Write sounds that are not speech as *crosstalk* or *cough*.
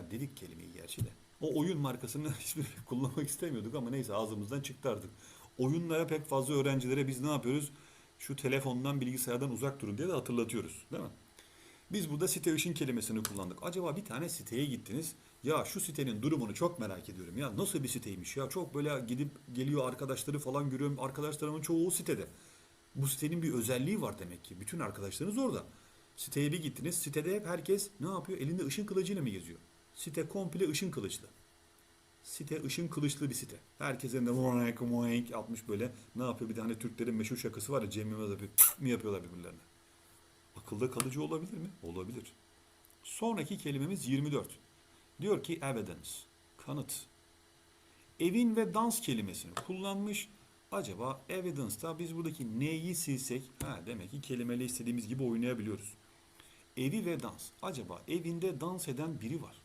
Ya dedik kelimeyi gerçi de. O oyun markasını *laughs* hiçbir kullanmak istemiyorduk ama neyse ağzımızdan çıktı artık. Oyunlara pek fazla öğrencilere biz ne yapıyoruz? Şu telefondan bilgisayardan uzak durun diye de hatırlatıyoruz değil mi? Biz burada site ışın kelimesini kullandık. Acaba bir tane siteye gittiniz. Ya şu sitenin durumunu çok merak ediyorum. Ya nasıl bir siteymiş ya? Çok böyle gidip geliyor arkadaşları falan görüyorum. Arkadaşlarımın çoğu o sitede. Bu sitenin bir özelliği var demek ki. Bütün arkadaşlarınız orada. Siteye bir gittiniz. Sitede hep herkes ne yapıyor? Elinde ışın kılıcıyla mı geziyor? Site komple ışın kılıçlı. Site ışın kılıçlı bir site. Herkes elinde moink moink atmış böyle. Ne yapıyor? Bir tane Türklerin meşhur şakası var ya Cem Yılmaz yapıyor. mi yapıyorlar birbirlerine. Akılda kalıcı olabilir mi? Olabilir. Sonraki kelimemiz 24. Diyor ki evidence, kanıt. Evin ve dans kelimesini kullanmış. Acaba evidence'da biz buradaki neyi silsek, ha demek ki kelimeyle istediğimiz gibi oynayabiliyoruz. Evi ve dans. Acaba evinde dans eden biri var.